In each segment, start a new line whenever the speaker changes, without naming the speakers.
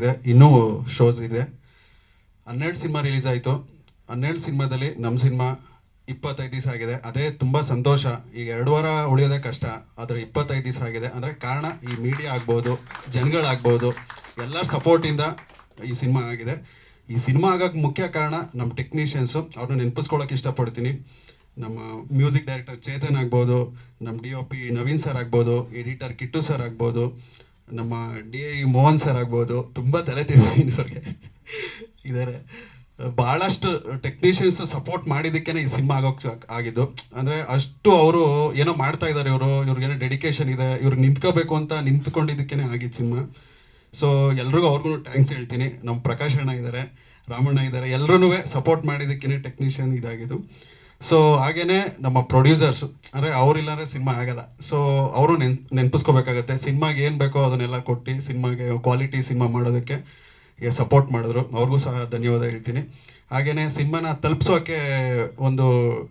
ಇದೆ. ಇನ್ನೂ ಶೋಸ್ ಇದೆ. ಹನ್ನೆರಡು ಸಿನಿಮಾ ರಿಲೀಸ್ ಆಯಿತು. ಹನ್ನೆರಡು ಸಿನಿಮಾದಲ್ಲಿ ನಮ್ಮ ಸಿನಿಮಾ ಇಪ್ಪತ್ತೈದು ದಿವಸ ಆಗಿದೆ. ಅದೇ ತುಂಬ ಸಂತೋಷ. ಈಗ ಎರಡು ವಾರ ಉಳಿಯೋದೇ ಕಷ್ಟ. ಆದರೆ ಇಪ್ಪತ್ತೈದು ದಿವಸ ಆಗಿದೆ. ಅಂದರೆ ಕಾರಣ ಈ ಮೀಡಿಯಾ ಆಗ್ಬೋದು, ಜನಗಳಾಗ್ಬೋದು, ಎಲ್ಲರ ಸಪೋರ್ಟಿಂದ ಈ ಸಿನಿಮಾ ಆಗಿದೆ. ಈ ಸಿನಿಮಾ ಆಗೋಕ್ಕೆ ಮುಖ್ಯ ಕಾರಣ ನಮ್ಮ ಟೆಕ್ನಿಷಿಯನ್ಸು ಅವ್ರನ್ನ ನೆನಪಿಸ್ಕೊಳ್ಳೋಕೆ ಇಷ್ಟಪಡ್ತೀನಿ. ನಮ್ಮ ಮ್ಯೂಸಿಕ್ ಡೈರೆಕ್ಟರ್ ಚೇತನ್ ಆಗ್ಬೋದು ನಮ್ಮ D O P Naveen sir ಆಗ್ಬೋದು ಎಡಿಟರ್ ಕಿಟ್ಟು ಸರ್ ಆಗ್ಬೋದು ನಮ್ಮ ಡಿ ಐ ಮೋಹನ್ ಸರ್ ಆಗ್ಬೋದು, ತುಂಬ ತಲೆ ತಿನ್ನೋರಿಗೆ ಇದ್ದಾರೆ ಭಾಳಷ್ಟು ಟೆಕ್ನಿಷಿಯನ್ಸ್ ಸಪೋರ್ಟ್ ಮಾಡಿದ್ದಕ್ಕೆ ಈ ಸಿಮ್ ಆಗೋಕ್ಕೆ ಆಗಿದ್ದು. ಅಂದರೆ ಅಷ್ಟು ಅವರು ಏನೋ ಮಾಡ್ತಾ ಇದ್ದಾರೆ ಇವರು, ಇವ್ರಿಗೇನೋ ಡೆಡಿಕೇಶನ್ ಇದೆ ಇವ್ರಿಗೆ ನಿಂತ್ಕೋಬೇಕು ಅಂತ ನಿಂತ್ಕೊಂಡಿದ್ದಕ್ಕೇ ಆಗಿದ್ದು ಸಿನಿಮಾ. ಸೊ ಎಲ್ರಿಗೂ ಅವ್ರಿಗೂ ಥ್ಯಾಂಕ್ಸ್ ಹೇಳ್ತೀನಿ. ನಮ್ಮ ಪ್ರಕಾಶ್ ಅಣ್ಣ ಇದ್ದಾರೆ ರಾಮಣ್ಣ ಇದ್ದಾರೆ ಎಲ್ಲರೂ ಸಪೋರ್ಟ್ ಮಾಡಿದ್ದಕ್ಕೇ ಟೆಕ್ನಿಷಿಯನ್ ಇದಾಗಿದ್ದು. ಸೊ ಹಾಗೇನೆ ನಮ್ಮ ಪ್ರೊಡ್ಯೂಸರ್ಸ್ ಅಂದರೆ ಅವರಿಲ್ಲಾಂದ್ರೆ ಸಿನಿಮಾ ಆಗಲ್ಲ. ಸೊ ಅವರು ನೆನ್, ನೆನಪಿಸ್ಕೋಬೇಕಾಗತ್ತೆ. ಸಿನಿಮಾಗೆ ಏನು ಬೇಕೋ ಅದನ್ನೆಲ್ಲ ಕೊಟ್ಟು ಸಿನಿಮಾಗೆ ಕ್ವಾಲಿಟಿ ಸಿನಿಮಾ ಮಾಡೋದಕ್ಕೆ ಸಪೋರ್ಟ್ ಮಾಡಿದ್ರು. ಅವ್ರಿಗೂ ಸಹ ಧನ್ಯವಾದ ಹೇಳ್ತೀನಿ. ಹಾಗೆಯೇ ಸಿನಿಮಾನ ತಲುಪಿಸೋಕೆ ಒಂದು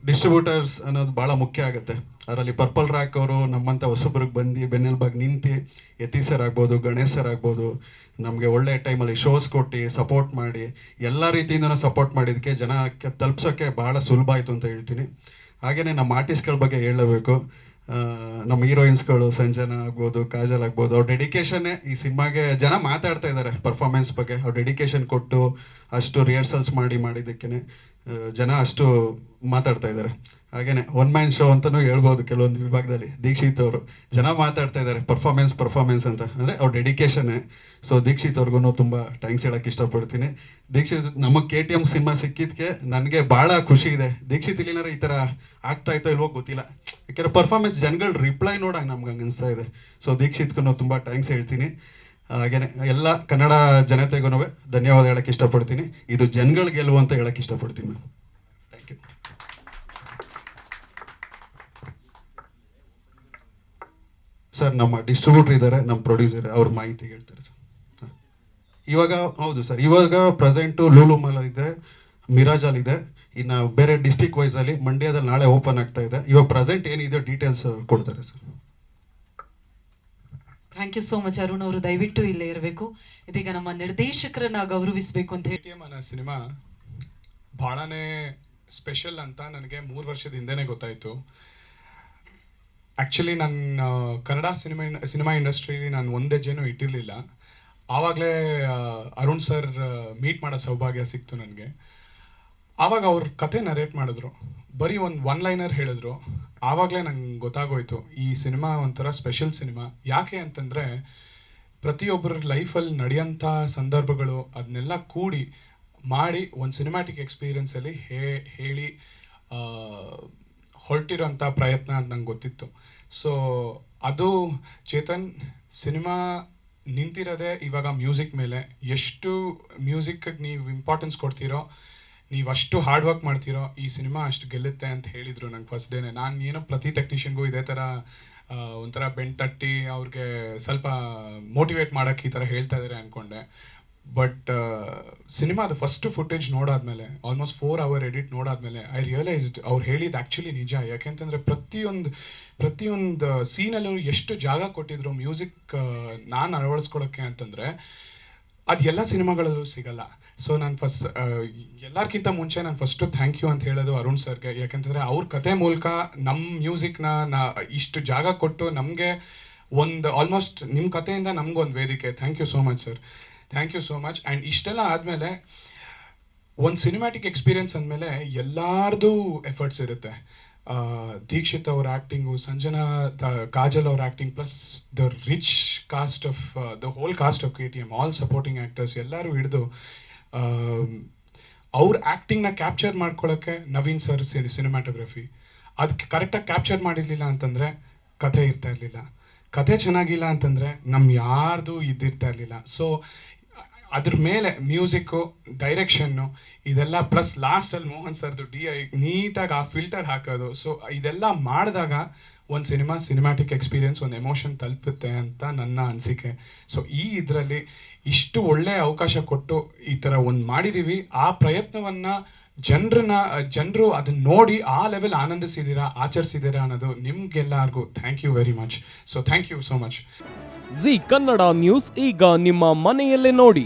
ಡಿಸ್ಟ್ರಿಬ್ಯೂಟರ್ಸ್ ಅನ್ನೋದು ಭಾಳ ಮುಖ್ಯ ಆಗುತ್ತೆ. ಅದರಲ್ಲಿ ಪರ್ಪಲ್ ರ್ಯಾಕ್ ಅವರು ನಮ್ಮಂಥ ಹೊಸಬ್ರಿಗೆ ಬಂದು ಬೆನ್ನೆಲ್ಬಾಗಿ ನಿಂತು ಯತಿ ಸರ್ ಆಗ್ಬೋದು, ಗಣೇಶ್ ಸರ್ ಆಗ್ಬೋದು, ನಮಗೆ ಒಳ್ಳೆ ಟೈಮಲ್ಲಿ ಶೋಸ್ ಕೊಟ್ಟು ಸಪೋರ್ಟ್ ಮಾಡಿ, ಎಲ್ಲ ರೀತಿಯಿಂದನೂ ಸಪೋರ್ಟ್ ಮಾಡಿದ್ದಕ್ಕೆ ಜನಕ್ಕೆ ತಲುಪ್ಸೋಕ್ಕೆ ಭಾಳ ಸುಲಭ ಆಯಿತು ಅಂತ ಹೇಳ್ತೀನಿ. ಹಾಗೆಯೇ ನಮ್ಮ ಆರ್ಟಿಸ್ಟ್ಗಳ ಬಗ್ಗೆ ಹೇಳಬೇಕು. ನಮ್ಮ ಹೀರೋಯಿನ್ಸ್ಗಳು ಸಂಜನಾ ಆಗ್ಬೋದು, ಕಾಜಲ್ ಆಗ್ಬೋದು, ಅವ್ರ ಡೆಡಿಕೇಶನ್ನೇ ಈ ಸಿನಿಮಾಗೆ ಜನ ಮಾತಾಡ್ತಾ ಇದ್ದಾರೆ ಪರ್ಫಾರ್ಮೆನ್ಸ್ ಬಗ್ಗೆ. ಅವ್ರು ಡೆಡಿಕೇಶನ್ ಕೊಟ್ಟು ಅಷ್ಟು ರಿಹರ್ಸಲ್ಸ್ ಮಾಡಿ ಮಾಡಿದ್ದಕ್ಕೇ ಜನ ಅಷ್ಟು ಮಾತಾಡ್ತಾ ಇದ್ದಾರೆ. ಹಾಗೇನೆ ಒನ್ ಮ್ಯಾನ್ ಶೋ ಅಂತಲೂ ಹೇಳ್ಬೋದು ಕೆಲವೊಂದು ವಿಭಾಗದಲ್ಲಿ. ದೀಕ್ಷಿತ್ ಅವರು. ಜನ ಮಾತಾಡ್ತಾ ಇದ್ದಾರೆ. ಪರ್ಫಾರ್ಮೆನ್ಸ್ ಪರ್ಫಾರ್ಮೆನ್ಸ್ ಅಂತ. ಅಂದರೆ ಅವ್ರ ಡೆಡಿಕೇಶನ್ನೇ ಸೊ ದೀಕ್ಷಿತ್ ಅವ್ರಿಗೂ ತುಂಬ ಥ್ಯಾಂಕ್ಸ್ ಹೇಳೋಕ್ಕೆ ಇಷ್ಟಪಡ್ತೀನಿ. ದೀಕ್ಷಿತ್ ನಮಗೆ ಕೆ ಟಿ ಎಂ ಸಿನಿಮಾ ಸಿಕ್ಕಿದ್ಕೆ ನನಗೆ ಭಾಳ ಖುಷಿ ಇದೆ. ದೀಕ್ಷಿತ್ ಇಲ್ಲಿನಾರ ಈ ಥರ ಆಗ್ತಾ ಇತ್ತೋ ಇಲ್ವೋ ಗೊತ್ತಿಲ್ಲ. ಯಾಕೆಂದರೆ ಪರ್ಫಾರ್ಮೆನ್ಸ್ ಜನಗಳ ರಿಪ್ಲೈ ನೋಡಾಗ ನಮ್ಗೆ ಹಂಗೆ ಅನಿಸ್ತಾ ಇದೆ. ಸೊ ದೀಕ್ಷಿತ್ಗೂ ತುಂಬ ಥ್ಯಾಂಕ್ಸ್ ಹೇಳ್ತೀನಿ. ಹಾಗೇನೆ ಎಲ್ಲ ಕನ್ನಡ ಜನತೆಗೂ ಧನ್ಯವಾದ ಹೇಳಕ್ಕೆ ಇಷ್ಟಪಡ್ತೀನಿ. ಇದು ಜನಗಳ ಗೆಲುವು ಅಂತ ಹೇಳಕ್ಕೆ ಇಷ್ಟಪಡ್ತೀನಿ. ಮ್ಯಾಮ್ ಥ್ಯಾಂಕ್ ಯು ಸರ್ ನಮ್ಮ ಡಿಸ್ಟ್ರಿಬ್ಯೂಟರ್ ಇದ್ದಾರೆ ನಮ್ಮ ಪ್ರೊಡ್ಯೂಸರ್ ಅವ್ರ ಮಾಹಿತಿ ಹೇಳ್ತಾರೆ ಸರ್. ಇವಾಗ ಹೌದು ಸರ್ ಇವಾಗ ಪ್ರೆಸೆಂಟು ಲೂಲು ಮಾಲ್ ಇದೆ ಮಿರಾಜಲ್ಲಿ ಇದೆ. ಇನ್ನು ಬೇರೆ ಡಿಸ್ಟಿಕ್ ವೈಸಲ್ಲಿ ಮಂಡ್ಯದಲ್ಲಿ ನಾಳೆ ಓಪನ್ ಆಗ್ತಾ ಇದೆ. ಇವಾಗ ಪ್ರೆಸೆಂಟ್ ಏನಿದೆ ಡೀಟೇಲ್ಸ್ ಕೊಡ್ತಾರೆ sir.
Thank you so much Arun ಅವರು. ದಯವಿಟ್ಟು ಇಲ್ಲೇ ಇರಬೇಕು. ಇದೀಗ ನಮ್ಮ ನಿರ್ದೇಶಕರನ್ನ ಗೌರವಿಸಬೇಕು ಅಂತ ಹೇಳಿ.
ಅನ್ನೋ ಸಿನಿಮಾ ಭಾಳನೇ ಸ್ಪೆಷಲ್ ಅಂತ ನನಗೆ ಮೂರು ವರ್ಷದ ಹಿಂದೆನೇ ಗೊತ್ತಾಯಿತು. ಆ್ಯಕ್ಚುಲಿ ನನ್ನ ಕನ್ನಡ ಸಿನಿಮಾ ಸಿನಿಮಾ ಇಂಡಸ್ಟ್ರೀಲಿ ನಾನು ಒಂದೇ ಜೇನು ಇಟ್ಟಿರಲಿಲ್ಲ. ಆವಾಗಲೇ ಅರುಣ್ ಸರ್ ಮೀಟ್ ಮಾಡೋ ಸೌಭಾಗ್ಯ ಸಿಕ್ತು ನನಗೆ. ಆವಾಗ ಅವ್ರ ಕತೆ ನರೇಟ್ ಮಾಡಿದ್ರು. ಬರೀ ಒಂದು ಒನ್ ಲೈನರ್ ಹೇಳಿದ್ರು. ಆವಾಗಲೇ ನಂಗೆ ಗೊತ್ತಾಗೋಯ್ತು, ಈ ಸಿನಿಮಾ ಒಂಥರ ಸ್ಪೆಷಲ್ ಸಿನಿಮಾ. ಯಾಕೆ ಅಂತಂದರೆ ಪ್ರತಿಯೊಬ್ಬರ ಲೈಫಲ್ಲಿ ನಡೆಯೋಂಥ ಸಂದರ್ಭಗಳು ಅದನ್ನೆಲ್ಲ ಕೂಡಿ ಮಾಡಿ ಒಂದು ಸಿನಿಮ್ಯಾಟಿಕ್ ಎಕ್ಸ್ಪೀರಿಯನ್ಸಲ್ಲಿ ಹೇ, ಹೇಳಿ ಹೊರಟಿರೋಂಥ ಪ್ರಯತ್ನ ಅಂತ ನಂಗೆ ಗೊತ್ತಿತ್ತು. ಸೊ ಅದು ಚೇತನ್ ಸಿನಿಮಾ ನಿಂತಿರೋದೇ ಇವಾಗ ಮ್ಯೂಸಿಕ್ ಮೇಲೆ ಎಷ್ಟು ಮ್ಯೂಸಿಕ್ಗೆ ನೀವು ಇಂಪಾರ್ಟೆನ್ಸ್ ಕೊಡ್ತೀರೋ, ನೀವು ಅಷ್ಟು ಹಾರ್ಡ್ ವರ್ಕ್ ಮಾಡ್ತೀರೋ, ಈ ಸಿನಿಮಾ ಅಷ್ಟು ಗೆಲ್ಲುತ್ತೆ ಅಂತ ಹೇಳಿದರು ನಂಗೆ ಫಸ್ಟ್ ಡೇನೆ ನಾನು ಏನೋ ಪ್ರತಿ ಟೆಕ್ನಿಷಿಯನ್ಗೂ ಇದೇ ಥರ ಒಂಥರ ಬೆಂಡ್ ತಟ್ಟಿ ಅವ್ರಿಗೆ ಸ್ವಲ್ಪ ಮೋಟಿವೇಟ್ ಮಾಡೋಕ್ಕೆ ಈ ಥರ ಹೇಳ್ತಾ ಇದ್ದಾರೆ ಅಂದ್ಕೊಂಡೆ ಬಟ್ ಸಿನಿಮಾದ ಫಸ್ಟ್ ಫುಟೇಜ್ ನೋಡಾದ್ಮೇಲೆ ಆಲ್ಮೋಸ್ಟ್ ಫೋರ್ ಅವರ್ ಎಡಿಟ್ ನೋಡಾದ್ಮೇಲೆ ಐ ರಿಯಲೈಸ್ಡ್ ಅವ್ರು ಹೇಳಿದ್ದು ಆ್ಯಕ್ಚುಲಿ ನಿಜ. ಯಾಕೆಂತಂದ್ರೆ ಪ್ರತಿಯೊಂದು ಪ್ರತಿಯೊಂದು ಸೀನಲ್ಲೂ ಎಷ್ಟು ಜಾಗ ಕೊಟ್ಟಿದ್ರು ಮ್ಯೂಸಿಕ್ ನಾನು ಅಳವಡಿಸ್ಕೊಳಕ್ಕೆ ಅಂತಂದರೆ ಅದು ಎಲ್ಲ ಸಿನಿಮಾಗಳಲ್ಲೂ ಸಿಗಲ್ಲ. ಸೊ ನಾನು ಫಸ್ಟ್ ಎಲ್ಲರಿಗಿಂತ ಮುಂಚೆ ನಾನು ಫಸ್ಟು ಥ್ಯಾಂಕ್ ಯು ಅಂತ ಹೇಳೋದು ಅರುಣ್ ಸರ್ಗೆ. ಯಾಕಂತಂದರೆ ಅವ್ರ ಕತೆ ಮೂಲಕ ನಮ್ಮ ಮ್ಯೂಸಿಕ್ನ ನಾ ಇಷ್ಟು ಜಾಗ ಕೊಟ್ಟು ನಮಗೆ ಒಂದು ಆಲ್ಮೋಸ್ಟ್ ನಿಮ್ಮ ಕಥೆಯಿಂದ ನಮಗೊಂದು ವೇದಿಕೆ. Thank you so much sir thank you so much and ಇಷ್ಟೆಲ್ಲ ಆದಮೇಲೆ ಒಂದು ಸಿನಿಮ್ಯಾಟಿಕ್ ಎಕ್ಸ್ಪೀರಿಯನ್ಸ್ ಅಂದಮೇಲೆ ಎಲ್ಲಾರ್ದು ಎಫರ್ಟ್ಸ್ ಇರುತ್ತೆ. ದೀಕ್ಷಿತ್ ಅವ್ರ ಆ್ಯಕ್ಟಿಂಗು ಸಂಜನಾ ದ- ಕಾಜಲ್ ಅವ್ರ acting plus the rich cast of the whole cast of K T M all supporting actors ಎಲ್ಲರೂ ಹಿಡಿದು ಅವ್ರ ಆ್ಯಕ್ಟಿಂಗ್ನ ಕ್ಯಾಪ್ಚರ್ ಮಾಡ್ಕೊಳ್ಳೋಕ್ಕೆ ನವೀನ್ ಸರ್ ಸಿನಿಮ್ಯಾಟೋಗ್ರಫಿ ಅದಕ್ಕೆ ಕರೆಕ್ಟಾಗಿ ಕ್ಯಾಪ್ಚರ್ ಮಾಡಿರಲಿಲ್ಲ ಅಂತಂದರೆ ಕಥೆ ಇರ್ತಾ ಇರಲಿಲ್ಲ. ಕಥೆ ಚೆನ್ನಾಗಿಲ್ಲ ಅಂತಂದರೆ ನಮ್ಮ ಯಾರ್ದು ಇದ್ದಿರ್ತಾ ಇರಲಿಲ್ಲ. ಸೊ ಅದ್ರ ಮೇಲೆ ಮ್ಯೂಸಿಕ್ಕು ಡೈರೆಕ್ಷನ್ನು ಇದೆಲ್ಲ ಪ್ಲಸ್ ಲಾಸ್ಟಲ್ಲಿ ಮೋಹನ್ ಸರ್ದು ಡಿ ಐ ನೀಟಾಗಿ ಆ ಫಿಲ್ಟರ್ ಹಾಕೋದು. ಸೊ ಇದೆಲ್ಲ ಮಾಡಿದಾಗ ಒಂದು ಸಿನಿಮಾ ಸಿನಿಮ್ಯಾಟಿಕ್ ಎಕ್ಸ್ಪೀರಿಯನ್ಸ್ ಒಂದು ಎಮೋಷನ್ ತಲುಪುತ್ತೆ ಅಂತ ನನ್ನ ಅನಿಸಿಕೆ. ಸೊ ಈ ಇದರಲ್ಲಿ ಇಷ್ಟು ಒಳ್ಳೆ ಅವಕಾಶ ಕೊಟ್ಟು ಈ ಥರ ಒಂದು ಮಾಡಿದ್ದೀವಿ ಆ ಪ್ರಯತ್ನವನ್ನು ಜನರನ್ನ, ಜನರು ಅದನ್ನ ನೋಡಿ ಆ ಲೆವೆಲ್ ಆನಂದಿಸಿದ್ದೀರಾ ಆಚರಿಸಿದ್ದೀರಾ ಅನ್ನೋದು ನಿಮ್ಗೆಲ್ಲರಿಗೂ thank you very much so thank you so much
Zee Kannada news ಈಗ ನಿಮ್ಮ ಮನೆಯಲ್ಲೇ ನೋಡಿ.